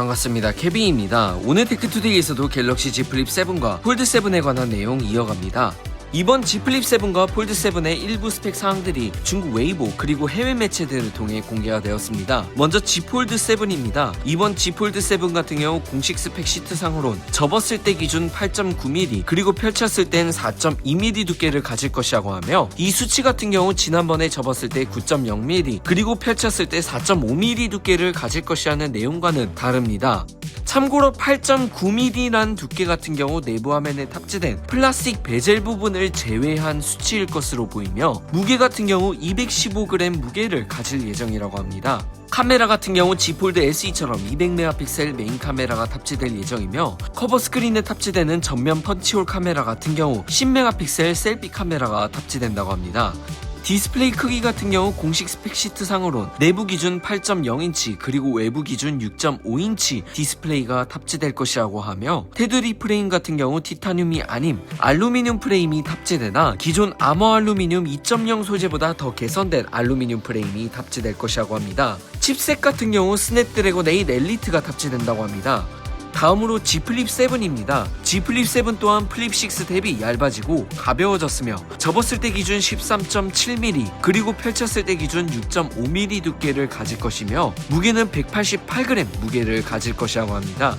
반갑습니다. 케빈입니다. 오늘 테크투데이에서도 갤럭시 Z 플립 7과 폴드 7에 관한 내용 이어갑니다. 이번 Z 플립 7과 폴드 7의 일부 스펙 사항들이 중국 웨이보 그리고 해외 매체들을 통해 공개가 되었습니다. 먼저 Z 폴드 7입니다. 이번 Z 폴드 7 같은 경우 공식 스펙 시트상으론 접었을 때 기준 8.9mm 그리고 펼쳤을 땐 4.2mm 두께를 가질 것이라고 하며 이 수치 같은 경우 지난번에 접었을 때 9.0mm 그리고 펼쳤을 때 4.5mm 두께를 가질 것이라는 내용과는 다릅니다. 참고로 8.9mm란 두께 같은 경우 내부 화면에 탑재된 플라스틱 베젤 부분을 제외한 수치일 것으로 보이며 무게 같은 경우 215g 무게를 가질 예정이라고 합니다. 카메라 같은 경우 G 폴드 SE처럼 200메가픽셀 메인 카메라가 탑재될 예정이며 커버 스크린에 탑재되는 전면 펀치홀 카메라 같은 경우 10메가픽셀 셀피 카메라가 탑재된다고 합니다. 디스플레이 크기 같은 경우 공식 스펙 시트 상으론 내부 기준 8.0인치 그리고 외부 기준 6.5인치 디스플레이가 탑재될 것이라고 하며 테두리 프레임 같은 경우 티타늄이 아님 알루미늄 프레임이 탑재되나 기존 아머 알루미늄 2.0 소재보다 더 개선된 알루미늄 프레임이 탑재될 것이라고 합니다. 칩셋 같은 경우 스냅드래곤 8 엘리트가 탑재된다고 합니다. 다음으로 G 플립 7입니다. G 플립 7 또한 플립 6 대비 얇아지고 가벼워졌으며 접었을 때 기준 13.7mm 그리고 펼쳤을 때 기준 6.5mm 두께를 가질 것이며 무게는 188g 무게를 가질 것이라고 합니다.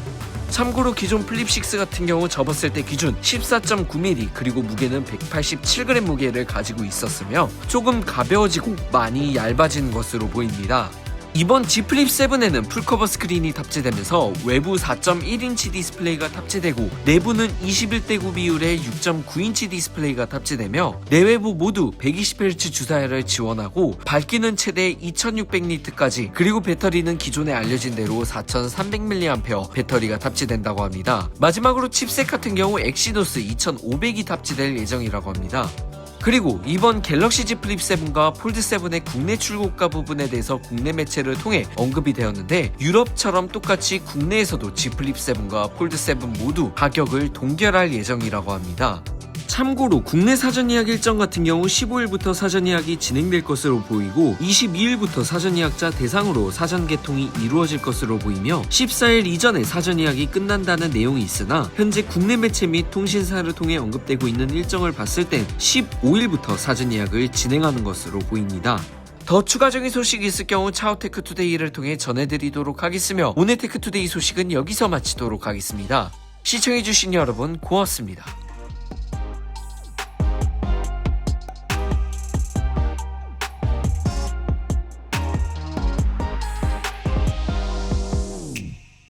참고로 기존 플립 6 같은 경우 접었을 때 기준 14.9mm 그리고 무게는 187g 무게를 가지고 있었으며 조금 가벼워지고 많이 얇아진 것으로 보입니다. 이번 G 플립 7에는 풀커버 스크린이 탑재되면서 외부 4.1인치 디스플레이가 탑재되고 내부는 21대 9 비율의 6.9인치 디스플레이가 탑재되며 내외부 모두 120Hz 주사율을 지원하고 밝기는 최대 2600니트까지 그리고 배터리는 기존에 알려진 대로 4300mAh 배터리가 탑재된다고 합니다. 마지막으로 칩셋 같은 경우 엑시노스 2500이 탑재될 예정이라고 합니다. 그리고 이번 갤럭시 Z 플립 7과 폴드 7의 국내 출고가 부분에 대해서 국내 매체를 통해 언급이 되었는데 유럽처럼 똑같이 국내에서도 Z 플립 7과 폴드 7 모두 가격을 동결할 예정이라고 합니다. 참고로 국내 사전 예약 일정 같은 경우 15일부터 사전 예약이 진행될 것으로 보이고 22일부터 사전 예약자 대상으로 사전 개통이 이루어질 것으로 보이며 14일 이전에 사전 예약이 끝난다는 내용이 있으나 현재 국내 매체 및 통신사를 통해 언급되고 있는 일정을 봤을 땐 15일부터 사전 예약을 진행하는 것으로 보입니다. 더 추가적인 소식이 있을 경우 차오테크 투데이를 통해 전해드리도록 하겠으며 오늘 테크 투데이 소식은 여기서 마치도록 하겠습니다. 시청해주신 여러분 고맙습니다.